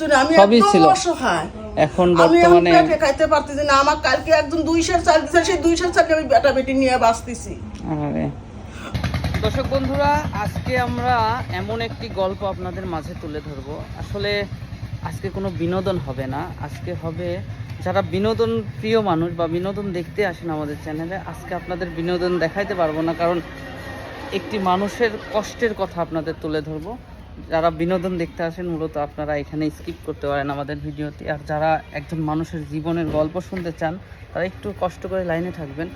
শুনে আমি সবই ছিল। এখন বর্তমানে খাইতে পারতেছি না। আমার কালকে একজন দুই সের চাল দিছে সেই দুই সের চালকে আমি বেটা বেটি নিয়ে বাঁচতেছি। আরে। দর্শক বন্ধুরা আজকে আমরা এমন একটি গল্প আপনাদের মাঝে তুলে ধরবো। আসলে আজকে কোনো বিনোদন হবে না। আজকে হবে যারা বিনোদন প্রিয় মানুষ বা বিনোদন দেখতে আসেন আমাদের চ্যানেলে আজকে আপনাদের বিনোদন দেখাইতে পারব না কারণ একটি মানুষের কষ্টের কথা আপনাদের তুলে ধরবো। যারা বিনোদন দেখতে আসেন মূলত আপনারা এখানে স্কিপ করতে পারেন আমাদের ভিডিওতে আর যারা একজন মানুষের জীবনের গল্প শুনতে চান তারা একটু কষ্ট করে লাইনে থাকবেন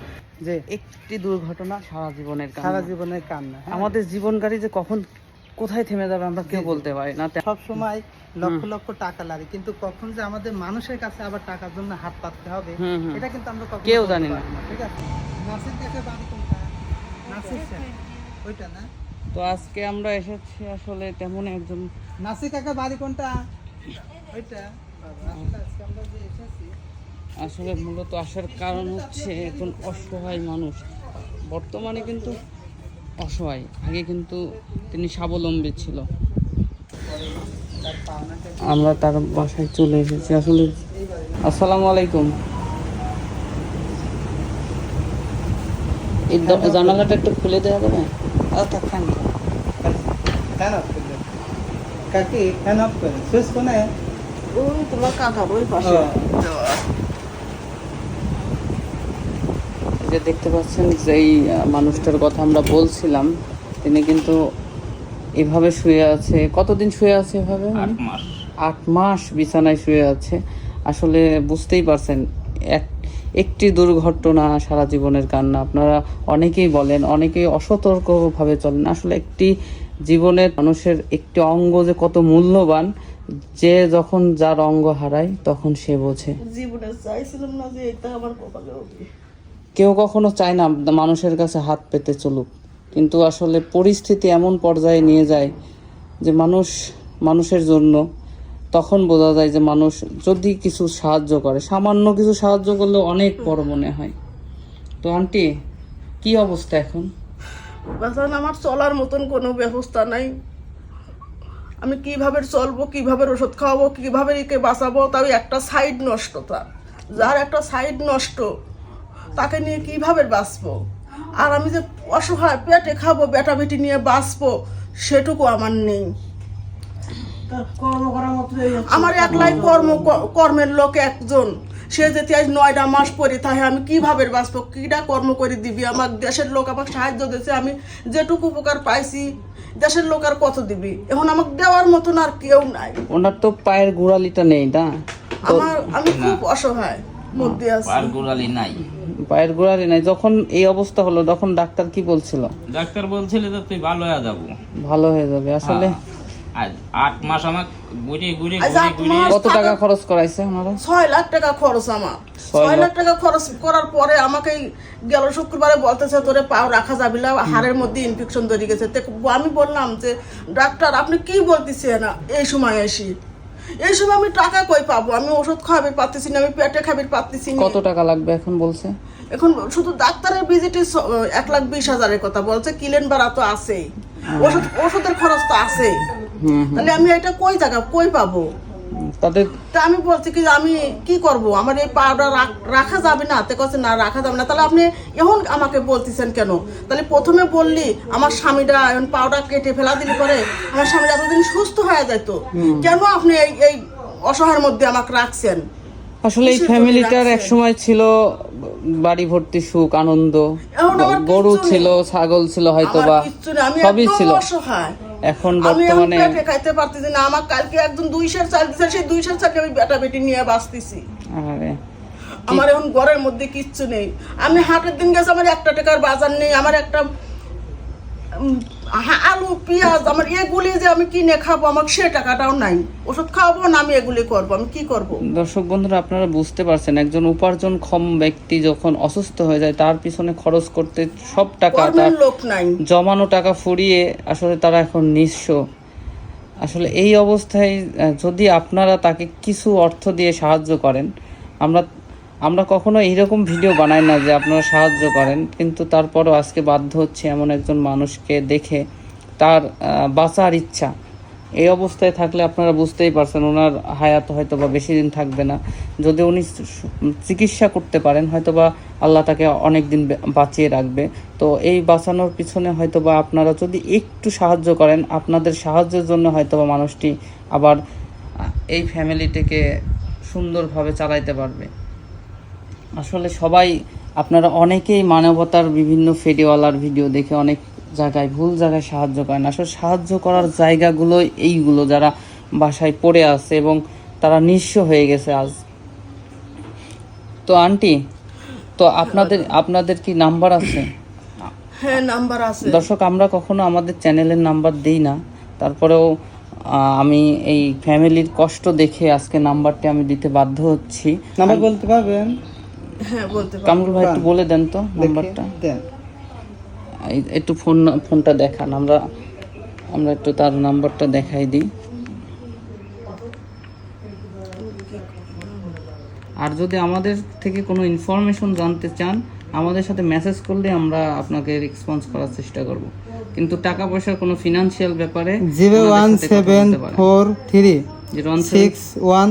যে একটি দুর্ঘটনা সারা জীবনের সারা জীবনের কান্না হ্যাঁ। আমাদের জীবন গাড়ি যে কখন কোথায় থেমে যাবে আমরা কেউ বলতে পারি না। সব সময় লক্ষ লক্ষ টাকা লাগে কিন্তু কখন যে আমাদের মানুষের কাছে আবার টাকার জন্য হাত পাততে হবে এটা কিন্তু আমরা কেউ জানি না। ঠিক আছে? নাসির কাছে বাড়ি কোনটা? নাসির ওইটা না? তো আজকে আমরা এসেছি আসলে তেমন একজন নাসি কাকা বাড়ি কোনটা? ওইটা। আজকে আমরা যে এসেছি আসলে মূলত আসার কারণ হচ্ছে একজন অসহায় মানুষ। বর্তমানে কিন্তু অসহায়। আগে কিন্তু তিনি স্বাবলম্বী ছিল। আমরা তার বাসায় চলে এসেছি। আসলে আসসালামু আলাইকুম। এই জানালাটা একটু খুলে দেওয়া যাবে? কাকি অফ করে সুইচ কোনে ওই তোমার ওই পাশে। যে দেখতে পাচ্ছেন যেই মানুষটার কথা আমরা বলছিলাম তিনি কিন্তু এভাবে শুয়ে আছে। কতদিন শুয়ে আছে এভাবে? আট মাস। আট মাস বিছানায় শুয়ে আছে। আসলে বুঝতেই পারছেন এক একটি দুর্ঘটনা সারা জীবনের কান্না। আপনারা অনেকেই বলেন অনেকেই অসতর্কভাবে চলেন। আসলে একটি জীবনের মানুষের একটি অঙ্গ যে কত মূল্যবান যে যখন যার অঙ্গ হারায় তখন সে বোঝে। জীবনে চাইছিলাম না যে এটা আমার কপালে কেউ কখনো চায় না মানুষের কাছে হাত পেতে চলুক। কিন্তু আসলে পরিস্থিতি এমন পর্যায়ে নিয়ে যায় যে মানুষ মানুষের জন্য তখন বোঝা যায় যে মানুষ যদি কিছু সাহায্য করে, সামান্য কিছু সাহায্য করলে অনেক বড় মনে হয়। তো আন্টি, কি অবস্থা এখন? আমার চলার মতন কোনো ব্যবস্থা নাই। আমি কীভাবে চলবো, কীভাবে ওষুধ খাওয়াবো, কীভাবে একে বাঁচাবো, তাও একটা সাইড নষ্ট তার যার একটা সাইড নষ্ট, তাকে নিয়ে কীভাবে বাঁচবো? আর আমি যে অসহায় পেটে খাব বেটা বেটি নিয়ে বাঁচবো, সেটুকু আমার নেই। আমার একলাই কর্ম কর্মের লোক একজন। সে যদি আজ নয়টা মাস পরে তাহে আমি কীভাবে বাঁচবো? কিটা কর্ম করে দিবি? আমার দেশের লোক আমাকে সাহায্য দিয়েছে আমি যেটুকু উপকার পাইছি দেশের লোক আর কত দিবি? এখন আমাকে দেওয়ার মতন আর কেউ নাই। ওনার তো পায়ের গোড়ালিটা নেই না? আমার আমি খুব অসহায় মধ্যে আছি। আর গোড়ালি নাই। পায়ের গোড়ালি নাই। যখন এই অবস্থা হলো তখন ডাক্তার কি বলছিল? ডাক্তার বলছিল যে তুই ভালো হয়ে যাব। ভালো হয়ে যাবে। আসলে আজ আট মাস আমার ঘুরে ঘুরে ঘুরে কত টাকা খরচ করাইছে ওনারা? ছয় লাখ টাকা খরচ আমার ছয় লাখ। টাকা খরচ করার পরে আমাকে এই গেল শুক্রবারে বলতেছে তোরে পাও রাখা যাবে না হাড়ের মধ্যে ইনফেকশন ধরে গেছে। আমি বললাম যে ডাক্তার আপনি কি বলতেছেন? এই সময় এসি এই সময় আমি টাকা কই পাবো? আমি ওষুধ খাওয়াবে পারতেছি না আমি পেটে খাবে পারতেছি না। কত টাকা লাগবে এখন বলছে? এখন শুধু ডাক্তারের ভিজিটে এক লাখ বিশ হাজারের কথা বলছে কিলেন বাড়া তো আছেই। ওষুধ ওষুধের খরচ তো আছেই। তাহলে আমি এটা কই জায়গা? কই পাবো? তাদের তা আমি বলছি কি আমি কি করব? আমার এই পাউডার রাখা যাবে না? তে কাছে না রাখা যাবে না। তাহলে আপনি এখন আমাকে বলতেছেন কেন? তাহলে প্রথমে বললি আমার স্বামীরা এখন পাউডার কেটে ফেলা দিলে পরে আমার স্বামীরা এতদিন সুস্থ হয়ে যেত কেন আপনি এই এই অসহায়ের মধ্যে আমাকে রাখছেন? আসলে এই ফ্যামিলিটার এক সময় ছিল বাড়ি ভর্তি সুখ আনন্দ। গরু ছিল ছাগল ছিল হয়তো বা সবই ছিল। অসহায়। এখন বর্তমানে আমি খাইতে পারতেছি না আমার কালকে একদম দুই সের চাল দিছে সেই দুই সের চালকে আমি বেটা বেটি নিয়ে বাঁচতেছি। আরে, আমার এখন ঘরের মধ্যে কিচ্ছু নেই। আমি হাটের দিন গেছে আমার একটা টাকার বাজার নেই আমার একটা আলু পেঁয়াজ আমার এগুলি যে আমি কিনে খাব আমার সে টাকাটাও নাই। ওষুধ খাওয়াবো না আমি এগুলি করব আমি কি করব? দর্শক বন্ধুরা আপনারা বুঝতে পারছেন একজন উপার্জনক্ষম ব্যক্তি যখন অসুস্থ হয়ে যায় তার পিছনে খরচ করতে সব টাকা তার লোক নাই। জমানো টাকা ফুরিয়ে আসলে তারা এখন নিঃস্ব। আসলে এই অবস্থায় যদি আপনারা তাকে কিছু অর্থ দিয়ে সাহায্য করেন আমরা আমরা কখনো এইরকম ভিডিও বানাই না যে আপনারা সাহায্য করেন, কিন্তু তারপরও আজকে বাধ্য হচ্ছে এমন একজন মানুষকে দেখে তার বাঁচার ইচ্ছা। এই অবস্থায় থাকলে আপনারা বুঝতেই পারছেন, ওনার হায়াত হয়তো বা বেশি দিন থাকবে না। যদি উনি চিকিৎসা করতে পারেন হয়তো বা আল্লাহ তাকে অনেক দিন বাঁচিয়ে রাখবে। তো এই বাঁচানোর পিছনে হয়তো বা আপনারা যদি একটু সাহায্য করেন, আপনাদের সাহায্যের জন্য হয়তো বা মানুষটি আবার এই ফ্যামিলিটিকে সুন্দরভাবে চালাইতে পারবে। আসলে সবাই আপনারা অনেকেই মানবতার বিভিন্ন ফেরিওয়ালার ভিডিও দেখে অনেক জায়গায় ভুল জায়গায় সাহায্য করেন। আসলে সাহায্য করার জায়গাগুলো এইগুলো যারা বাসায় পড়ে আছে এবং তারা নিঃস্ব হয়ে গেছে আজ। তো আন্টি তো আপনাদের আপনাদের কি নাম্বার আছে? হ্যাঁ নাম্বার আছে। দর্শক আমরা কখনো আমাদের চ্যানেলের নাম্বার দিই না। তারপরেও আমি এই ফ্যামিলির কষ্ট দেখে আজকে নাম্বারটি আমি দিতে বাধ্য হচ্ছি। নাম্বার বলতে পারবেন? হ্যাঁ বলতে কামরুল ভাই একটু বলে দেন তো নাম্বারটা। দেন। একটু ফোন ফোনটা দেখান আমরা আমরা একটু তার নাম্বারটা দেখাই দিই। আর যদি আমাদের থেকে কোনো ইনফরমেশন জানতে চান আমাদের সাথে মেসেজ করলে আমরা আপনাকে রেসপন্স করার চেষ্টা করব। কিন্তু টাকা পয়সার কোনো ফিনান্সিয়াল ব্যাপারে zero one seven four three zero one six one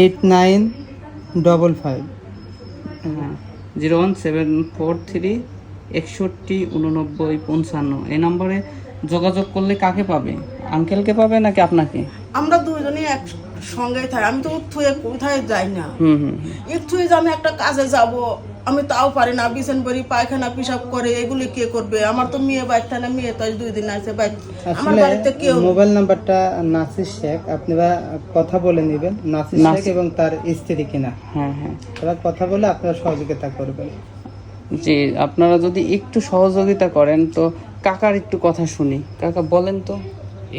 eight nine double five. Zero one seven four three একষট্টি উননব্বই পঞ্চান্ন। এই নম্বরে যোগাযোগ করলে কাকে পাবে? আঙ্কেলকে পাবে নাকি আপনাকে? আমরা দুজনেই এক সঙ্গে থাকি আমি তো থুয়ে কোথায় যাই না। হুম হুম। একটু যে আমি একটা কাজে যাব। আমি তাও পারি না বিছান বাড়ি পায়খানা পিসাব করে এগুলি কে করবে? আমার তো মেয়ে বাইর থাকে না মেয়ে তো দুই দিন আছে আমার বাড়িতে কেউ মোবাইল নাম্বারটা নাসির শেখ আপনারা কথা বলে নেবেন নাসির শেখ এবং তার স্ত্রী কিনা। হ্যাঁ হ্যাঁ। এবার কথা বলে আপনারা সহযোগিতা করবেন। জি আপনারা যদি একটু সহযোগিতা করেন তো কাকার একটু কথা শুনি। কাকা বলেন তো।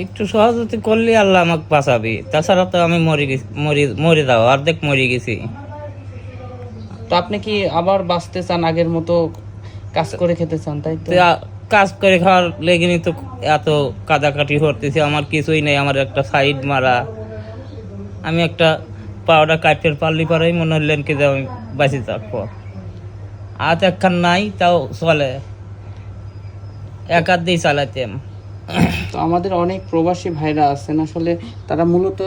একটু সহজতে করলে আল্লাহ আমাকে বাঁচাবে। তাছাড়া তো আমি মরে গেছি মরে মরে যাও অর্ধেক মরে গেছি। তো আপনি কি আবার বাঁচতে চান আগের মতো কাজ করে খেতে চান তাই তো? কাজ করে খাওয়ার লেগেনি তো এত কাদাকাটি করতেছি আমার কিছুই নেই আমার একটা সাইড মারা। আমি একটা পাউডার কাটের পারলি পারেই মনে হলেন কি যে আমি বাঁচে থাকব আজ একখান নাই তাও চলে। এক হাত দিয়ে চালাতাম তো আমাদের অনেক প্রবাসী ভাইরা আছেন আসলে তারা মূলত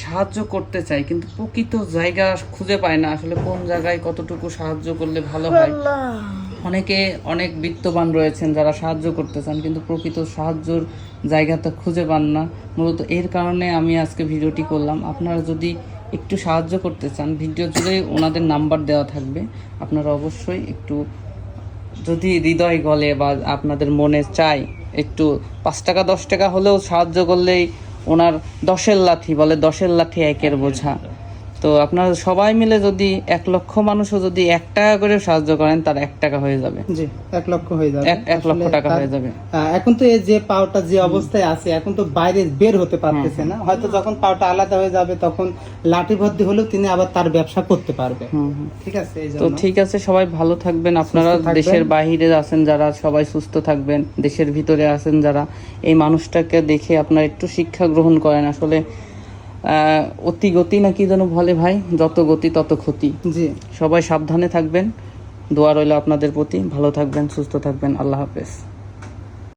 সাহায্য করতে চাই কিন্তু প্রকৃত জায়গা খুঁজে পায় না আসলে কোন জায়গায় কতটুকু সাহায্য করলে ভালো হয়। অনেকে অনেক বিত্তবান রয়েছেন যারা সাহায্য করতে চান কিন্তু প্রকৃত সাহায্যর জায়গাটা খুঁজে পান না। মূলত এর কারণে আমি আজকে ভিডিওটি করলাম। আপনারা যদি একটু সাহায্য করতে চান ভিডিও জুড়ে ওনাদের নাম্বার দেওয়া থাকবে। আপনারা অবশ্যই একটু যদি হৃদয় গলে বা আপনাদের মনে চাই একটু পাঁচ টাকা দশ টাকা হলেও সাহায্য করলেই ওনার দশের লাথি বলে দশের লাথি একের বোঝা। তো আপনারা সবাই মিলে যদি এক লক্ষ মানুষও যদি এক টাকা করে সাহায্য করেন তার এক টাকা হয়ে যাবে। জি এক লক্ষ হয়ে যাবে। এক লক্ষ টাকা হয়ে যাবে। এখন তো এই যে পাওটা যে অবস্থায় আছে এখন তো বাইরে বের হতে পারতেছে না। হয়তো যখন পাওটা আলাদা হয়ে যাবে তখন লাঠি ভর্তি হলেও তিনি আবার তার ব্যবসা করতে পারবে। ঠিক আছে তো ঠিক আছে সবাই ভালো থাকবেন। আপনারা দেশের বাইরে আছেন যারা সবাই সুস্থ থাকবেন। দেশের ভিতরে আছেন যারা। এই মানুষটাকে দেখে আপনারা একটু শিক্ষা গ্রহণ করেন। আসলে অতি গতি নাকি যেন বলে ভাই? যত গতি তত ক্ষতি। জি। সবাই সাবধানে থাকবেন। দোয়া রইল আপনাদের প্রতি। ভালো থাকবেন সুস্থ থাকবেন। আল্লাহ হাফেজ।